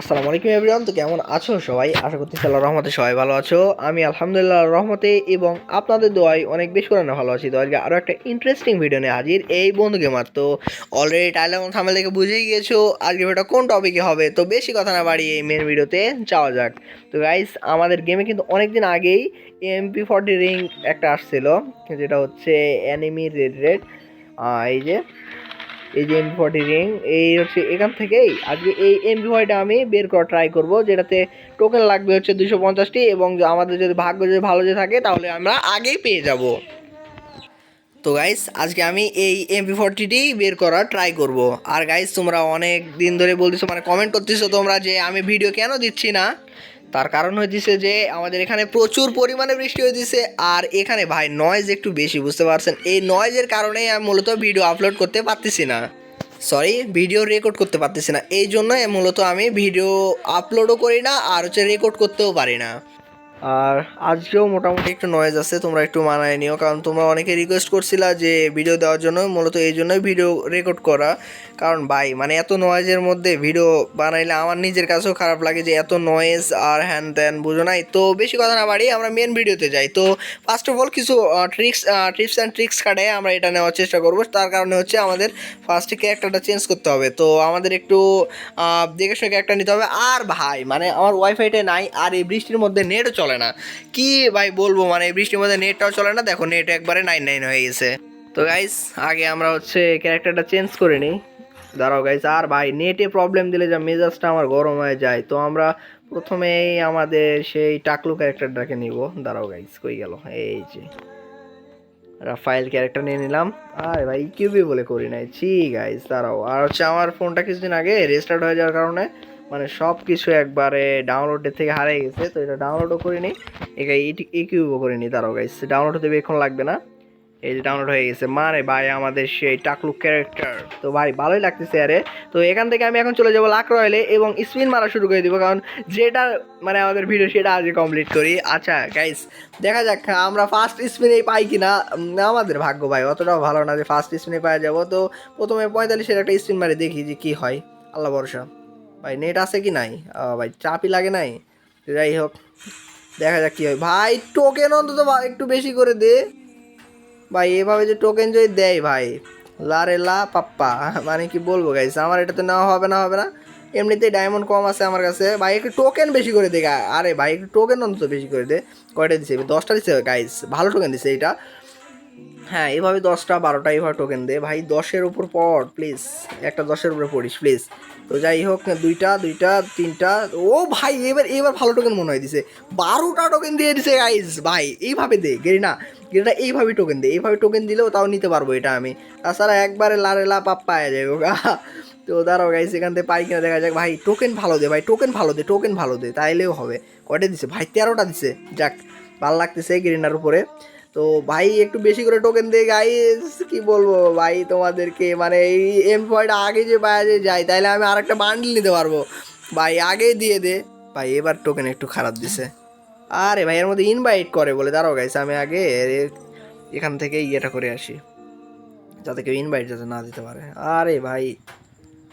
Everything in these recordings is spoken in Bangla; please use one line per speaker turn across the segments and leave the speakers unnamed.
আসসালামু আলাইকুম এভরিওয়ান তো কেমন আছো সবাই? আশা করতেছি আল্লাহ রহমতে সবাই ভালো আছো। আমি আলহামদুলিল্লাহ রহমতে এবং আপনাদের দোয়াই অনেক বেশি করে ভালো আছি। তো আজকে আরও একটা ইন্টারেস্টিং ভিডিও নিয়ে হাজির এই বন্ধুকে মার তো অলরেডি টাইলার এবং থামেল দেখে বুঝেই গিয়েছো আজকে ভিডিওটা কোন টপিকে হবে। তো বেশি কথা না বাড়িয়ে এই মেন ভিডিওতে যাওয়া যাক। তো গাইস আমাদের গেমে কিন্তু অনেক দিন আগেই এমপি ফর্টি রিং একটা আসছিল, যেটা হচ্ছে অ্যানিমি রেড রেড এই যে এই যে এমপি ফর্টি রিং এই হচ্ছে এখান থেকেই আজকে এই এমপি ফর্টিটা আমি বের করা ট্রাই করব, যেটাতে টোকেন লাগবে হচ্ছে দুশো পঞ্চাশটি এবং আমাদের যদি ভাগ্য যদি ভালো যে থাকে, তাহলে আমরা আগেই পেয়ে যাব। তো গাইস আজকে আমি এই এমপি ফর্টিটি বের করার ট্রাই করব। আর গাইস তোমরা অনেক দিন ধরে বলতেছো মানে কমেন্ট করতেছো তোমরা যে আমি ভিডিও কেন দিচ্ছি না? তার কারণ হয়েছে যে আমাদের এখানে প্রচুর পরিমাণে বৃষ্টি হয়েছে আর এখানে ভাই নয়েজ একটু বেশি, বুঝতে পারছেন? এই নয়েজের কারণে আমি মূলত ভিডিও আপলোড করতে পারতেছি না। সরি ভিডিও রেকর্ড করতে পারতেছি না। এই জন্য মূলত আমি ভিডিও আপলোডও করি না, আর হচ্ছে রেকর্ড করতেও পারি না। আর আজকেও মোটামুটি একটু নয়েজ আছে, তোমরা একটু মানায় নিও। কারণ তোমরা অনেকে রিকোয়েস্ট করছিলা যে ভিডিও দেওয়ার জন্য, মূলত এই জন্যই ভিডিও রেকর্ড করা। কারণ ভাই মানে এত নয়েজের মধ্যে ভিডিও বানাইলে আমার নিজের কাছেও খারাপ লাগে যে এত নয়েজ আর হ্যান ত্যান, বুঝো নাই? তো বেশি কথা না বাড়ি আমরা মেন ভিডিওতে যাই। তো ফার্স্ট অফ অল কিছু ট্রিক্স টিপস অ্যান্ড ট্রিক্স কাটে, আমরা এটা নেওয়ার চেষ্টা করব। তার কারণে হচ্ছে আমাদের ফার্স্টে ক্যারেক্টারটা চেঞ্জ করতে হবে। তো আমাদের একটু দেখে শুনে ক্যারেক্টার নিতে হবে। আর ভাই মানে আমার ওয়াইফাইটা নাই, আর এই বৃষ্টির মধ্যে নেটও চলে না। কি ভাই বলব মানে বৃষ্টির মধ্যে নেটটাও চলে না, দেখো নেট একবারে নাইন নাইন হয়ে গেছে। তো গাইস আগে আমরা হচ্ছে ক্যারেক্টারটা চেঞ্জ করে নিই। দাঁড়াও গাইস আর ভাই, নেটে প্রবলেম দিলে যা মেজাজটা আমার গরম হয়ে যায়। তো আমরা প্রথমেই আমাদের সেই টাকলু ক্যারেক্টারটাকে নিব। দাঁড়াও গাইস কই গেল? এই যে। রাফাইল ক্যারেক্টার নিয়ে নিলাম। আর ভাই কিউবি বলে করি নাই। ছি গাইস দাঁড়াও। আর হচ্ছে আমার ফোনটা কিছুদিন আগে রেস্টার্ট হয়ে যাওয়ার কারণে মানে সব কিছু একবারে ডাউনলোডের থেকে হারিয়ে গেছে, তো এটা ডাউনলোডও করিনি, একে এই কিউবও করিনি, দাঁড়াও গাইস ডাউনলোড হতে বেশিক্ষণ লাগবে না, এই যে ডাউনলোড হয়ে গেছে মানে ভাই আমাদের সেই টাকলু ক্যারেক্টার তো ভাই ভালোই লাগতেছে আরে, তো এখান থেকে আমি এখন চলে যাব লাক রয়েলে এবং স্পিন মারা শুরু করে দিব, কারণ যেটা মানে আমাদের ভিডিও সেটা আজকে কমপ্লিট করি আচ্ছা গাইস দেখা যাক আমরা ফার্স্ট স্পিনেই পাই কি না আমাদের ভাগ্য ভাই, অতটাও ভালো না যে ফার্স্ট স্পিনে পাওয়া যাব, তো প্রথমে পঁয়তাল্লিশের একটা স্পিন মারি দেখি যে কী হয়, আল্লাহ ভরসা। ভাই নেট আছে কি নাই? ভাই, চাপই লাগে নাই। যাই হোক, দেখা যাক কি হয়। ভাই টোকেন অন্তত একটু বেশি করে দে। ভাই, এভাবে যে টোকেন যদি দেয় ভাই লারে লা পাপ্পা মানে কি বলব গাইস আমার এটা তো নেওয়া হবে না হবে না। এমনিতেই ডায়মন্ড কম আছে আমার কাছে। ভাই, একটু টোকেন বেশি করে দে আরে ভাই, একটু টোকেন অন্তত বেশি করে দে। কয়টা দিছে? দশটা দিছে গাইস ভালো টোকেন দিছে এইটা। হ্যাঁ এভাবে দশটা, বারোটা এভাবে টোকেন দে। ভাই, দশের উপর পড় প্লিজ একটা দশের উপরে পড়িস প্লিজ তো যাই হোক, দুইটা দুইটা, তিনটা, ও ভাই, এবার এবার ভালো টোকেন মনে হয় দিছে। বারোটা টোকেন দিয়ে দিছে গাইজ ভাই, এইভাবে দে, গেরিনা। গেরিনা, এইভাবে টোকেন দে। এইভাবে টোকেন দিলেও তাও নিতে পারব এটা আমি। তাছাড়া একবারে লারে লা পাপ পাওয়া যাবে গা। তো দাঁড়াও গাইজ এখান থেকে পাই কিনা দেখা যাক। ভাই টোকেন ভালো দে, ভাই টোকেন ভালো দে টোকেন ভালো দে, তাইলেও হবে। কয়টা দিছে? ভাই, তেরোটা দিছে। যাক, ভালো লাগতেছে গেরিনার উপরে। তো ভাই, একটু বেশি করে টোকেন দিয়ে গাইস কি বলব ভাই তোমাদেরকে? মানে এই এম পয়েন্ট আগে যে বাইরে যায়, তাইলে আমি আরেকটা বান্ডিল নিতে পারব। ভাই আগে দিয়ে দে। ভাই, এবার টোকেন একটু খারাপ দিছে। আরে ভাই, এর মধ্যে ইনভাইট করে বলে, দাঁড়াও গাইস আমি আগে এখান থেকে ইয়েটা করে আসি। যাতে কেউ ইনভাইট যাতে না দিতে পারে। আরে ভাই,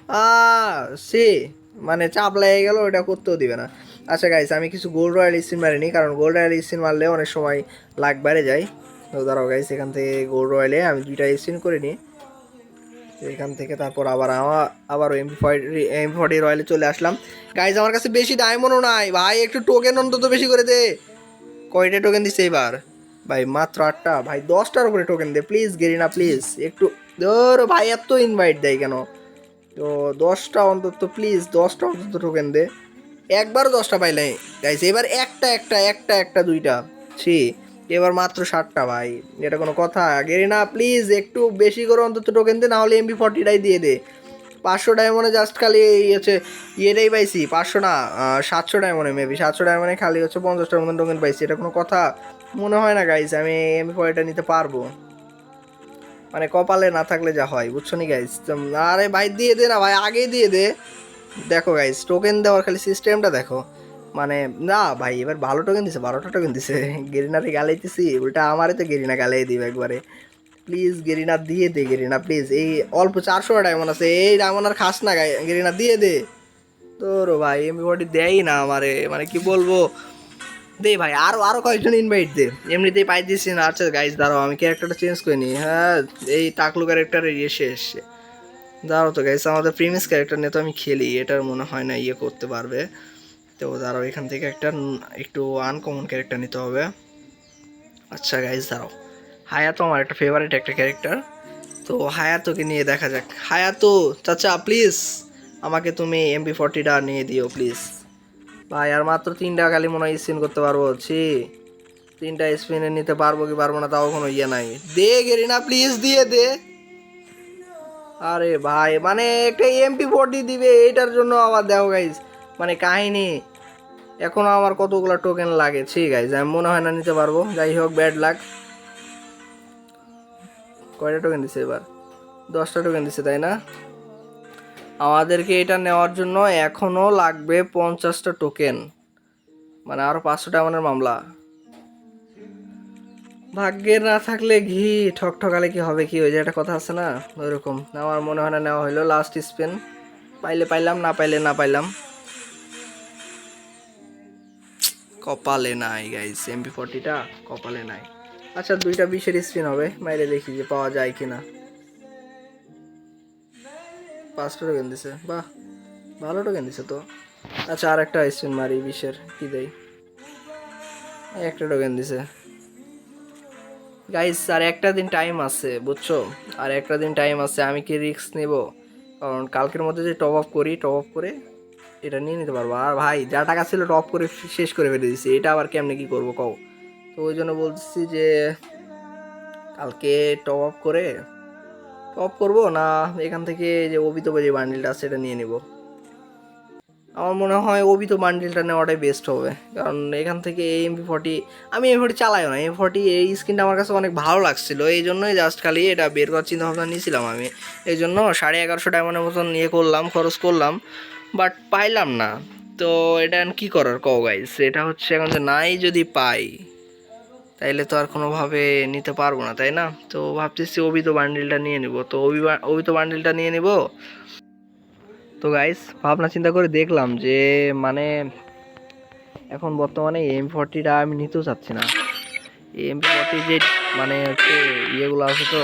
আ, সে মানে চাপ লেগে গেল ওটা করতেও দিবে না। আচ্ছা গাইস আমি কিছু গোল্ড রয়্যাল স্পিন মারিনি কারণ গোল্ড রয়্যাল স্পিন মারলে অনেক সময় লাগ বেড়ে যায়। তো দাঁড়াও গাইস এখান থেকে গোল্ড রয়্যালে আমি দুইটা স্পিন করে নিই। এখান থেকে তারপর আবার আমার, আবার এমপি ফর্টি এমপি ফর্টি রয়্যালে চলে আসলাম। গাইস আমার কাছে বেশি ডায়মন্ডও নাই। ভাই, একটু টোকেন অন্তত বেশি করে দে। কয়টা টোকেন দিছে এবার? ভাই, মাত্র আটটা। ভাই, দশটার উপরে টোকেন দে প্লিজ গেরিনা প্লিজ একটু, ধর, ভাই, এত ইনভাইট দেয় কেন? তো দশটা অন্তত প্লিজ দশটা অন্তত টোকেন দে। একবারও দশটা পাইলে গাইছে এবার একটা একটা একটা একটা, দুইটা। ছি, এবার মাত্র ষাটটা ভাই। এটা কোনো কথা গেরি না প্লিজ একটু বেশি করে অন্তত টোকেন দে না হলে এমবি ফর্টিটাই দিয়ে দে। পাঁচশো ডায়মন্ডে জাস্ট খালি এই হচ্ছে ইয়েটাই পাইছি, পাঁচশো না সাতশো ডায়মন্ডে মেবি সাতশো ডায়মন্ডে খালি হচ্ছে পঞ্চাশটার মতন টোকেন পাইছি। এটা কোনো কথা, মনে হয় না গাইস আমি এমবি ফর্টিটা নিতে পারব। মানে কপালে না থাকলে যা হয়, বুঝছ নি গাইস আরে ভাই, দিয়ে দে না, ভাই, আগেই দিয়ে দে। দেখো গাইস টোকেন দেওয়ার খালি সিস্টেমটা দেখো। মানে না ভাই, এবার ভালো টোকেন দিছে, বারোটা টোকেন দিছে। গেরিনারে গালাইতেছি, উল্টা আমারে তো গেরিনা গালাই দিবে একবারে। প্লিজ গেরিনা দিয়ে দে, গেরিনা প্লিজ এই অল্প চারশো ডায়মন্ড আছে, এই ডায়মন্ড আর খাস না গেরিনা দিয়ে দে। তোর ভাই এমবি ফর্টি দেয়ই না আমারে মানে কি বলব? দে ভাই আরও আরও কয়েকজন ইনভাইট দে। এমনিতেই পাই দিচ্ছি না। আচ্ছা গাইজ দাঁড়াও, আমি ক্যারেক্টারটা চেঞ্জ করে নিই। হ্যাঁ এই টাকলু ক্যারেক্টারের ইয়ে শেষ। দাঁড়াও তো গাইস আমাদের প্রিমিস ক্যারেক্টার নিয়ে তো আমি খেলি, এটার মনে হয় না ইয়ে করতে পারবে। তো দাঁড়াও, এখান থেকে একটা একটু আনকমন ক্যারেক্টার নিতে হবে। আচ্ছা গাইস দাঁড়াও। হায়াতো আমার একটা ফেভারিট একটা ক্যারেক্টার তো হায়াতোকে নিয়ে দেখা যাক। হায়াতো, চাচা প্লিজ আমাকে তুমি এমবি ফর্টিটা নিয়ে দিও প্লিজ ভাই, আর মাত্র তিনটা খালি মনে হয় স্পিন করতে পারব। ছি, তিনটা স্পিনে নিতে পারব কি পারব না, তাও কোনো ইয়ে নাই। দে গেরি না প্লিজ দিয়ে দে। আরে ভাই মানে একটা এমপি ফোর্টি দিবে, এটার জন্য আবার দেখো গাইজ মানে কাহিনি। এখনও আমার কতগুলো টোকেন লাগে, ঠিক গাইজ আমি মনে হয় না নিতে পারব। যাই হোক ব্যাড লাগ কয়টা টোকেন দিছে এবার? দশটা টোকেন দিছে, তাই না? আমাদেরকে এটা নেওয়ার জন্য এখনও লাগবে পঞ্চাশটা টোকেন মানে আরও পাঁচশো টাকার মামলা। ভাগ্যের না থাকলে ঘি ঠক ঠকালে কি হবে কি? ওই যে একটা কথা আছে না, ওইরকম। আমার মনে হয় না নেওয়া হইল লাস্ট স্পেন পাইলে পাইলাম, না পাইলে না পাইলাম। কপালে নাই গাইস এমপি ফর্টিটা কপালে নাই। আচ্ছা দুইটা বিশের স্পিন হবে, মাইরে দেখি যে পাওয়া যায় কিনা। পাঁচটা টোকেন দিছে, বাহ, ভালো টোকেন দিছে তো। আচ্ছা আর একটা স্পিন মারি বিশের কি দেয় একটা টোকেন দিছে। গাইস আর একটা দিন টাইম আছে, বুঝছ? আর একটা দিন টাইম আছে, আমি কি রিস্ক নেব? কারণ কালকের মধ্যে যে টপ আপ করি টপ আপ করে এটা নিয়ে নিতে পারব। আর ভাই, যা টাকা ছিল টপ করে শেষ করে ফেলে দিছি এটা আবার কেমনে কি করব কও? তো ওই জন্য বলছি যে কালকে টপ আপ করে টপ করব না, এখান থেকে যে অবিত যে বান্ডিলটা আছে সেটা নিয়ে নিব। আমার মনে হয় অবিত বান্ডিলটা নেওয়াটাই বেস্ট হবে। কারণ এখান থেকে এম এমপি ফর্টি আমি এম ফর্টি চালাইও না। এম ফর্টি এই স্ক্রিনটা আমার কাছে অনেক ভালো লাগছিল। এই জন্যই জাস্ট খালি এটা বের করার চিন্তা ভাবনা নিয়েছিলাম আমি। এই জন্য সাড়ে এগারোশো ডায়মন্ডের মতন ইয়ে করলাম, খরচ করলাম। বাট পাইলাম না। তো এটা কী করার কও গাইস এটা হচ্ছে এখন যে নাই যদি পাই, তাইলে তো আর কোনোভাবে নিতে পারব না, তাই না? তো ভাবতেছি অবিত বান্ডিলটা নিয়ে নিব। তো অবি অবিত বান্ডিলটা নিয়ে নিব। তো গাইস ভাবনা চিন্তা করে দেখলাম যে মানে এখন বর্তমানে এম ফর্টিটা আমি নিতেও চাচ্ছি না। এম ফর্টি যে মানে হচ্ছে ইয়েগুলো আছে তো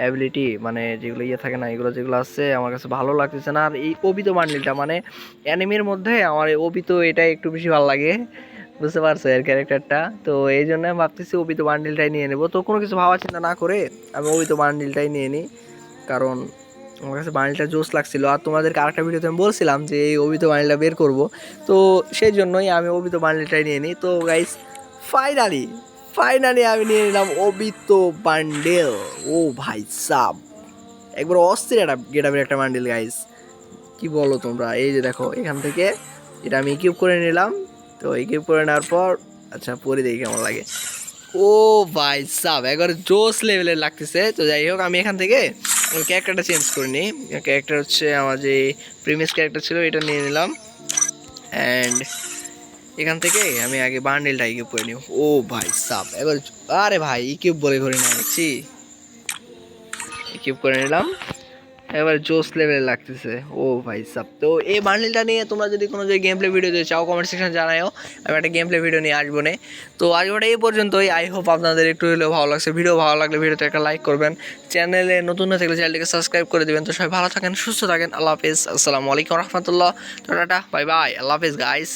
অ্যাবিলিটি মানে যেগুলো ইয়ে থাকে না, এগুলো যেগুলো আছে, আমার কাছে ভালো লাগতেছে না। আর এই অবিত বান্ডিলটা মানে অ্যানিমির মধ্যে আমার অবিত এটাই একটু বেশি ভালো লাগে। বুঝতে পারছ এর ক্যারেক্টারটা তো এই জন্য ভাবতেছি অবিত বান্ডিলটাই নিয়ে নেব। তো কোনো কিছু ভাবা চিন্তা না করে আমি অবিত বান্ডিলটাই নিয়ে নিই। কারণ আমার কাছে বান্ডিলটা জোস লাগছিল। আর তোমাদেরকে আরেকটা ভিডিওতে আমি বলছিলাম যে, এই অবিত বান্ডিলটা বের করব। তো সেই জন্যই আমি অবিত বান্ডিলটাই নিয়ে নিই। তো গাইস ফাইনালি ফাইনালি আমি নিয়ে নিলাম অবিত বান্ডেল ও ভাই সাব। একবার অস্থির একটা গেটাবের একটা বান্ডেল গাইস কি বলো তোমরা? এই যে দেখো, এখান থেকে এটা আমি ইকিউব করে নিলাম। তো ইকিউব করে নেওয়ার পর আচ্ছা পরে দেখি কেমন লাগে। ও ভাই সাব, একবার জোস লেভেলের লাগতেছে। তো যাই হোক, আমি এখান থেকে ক্যারেক্টারটা চেঞ্জ করে নিই ক্যারেক্টার হচ্ছে আমার যে প্রিমিয়াস ক্যারেক্টার ছিল, এটা নিয়ে নিলাম। অ্যান্ড এখান থেকে আমি আগে বান্ডেলটা ইকিউব করে নিই ও ভাই সাপ এবার আরে ভাই ইকিউব বলে ঘুরে নিয়েছি ইকিউব করে নিলাম। এবার জোস লেভেলে লাগতেছে। ও ভাই সাব। তো এই বান্ডেলটা নিয়ে তোমরা যদি কোনো যে গেম প্লে ভিডিও দিতে চাও কমেন্ট সেকশন জানাও আমি একটা গেম প্লে ভিডিও নিয়ে আসব না। তো আজ ওটা এই পর্যন্তই। আই হোপ আপনাদের একটু হলেও ভালো লাগছে। ভিডিও ভালো লাগলে ভিডিওতে একটা লাইক করবেন। চ্যানেলে নতুন হয়ে থাকলে চ্যানেলটিকে সাবস্ক্রাইব করে দেবেন। তো সবাই ভালো থাকেন, সুস্থ থাকেন। আল্লাহ হাফেজ। আসসালামু আলাইকুম রহমতুল্লাহ। তো টাটা। বাই বাই আল্লাহ হাফেজ গাইস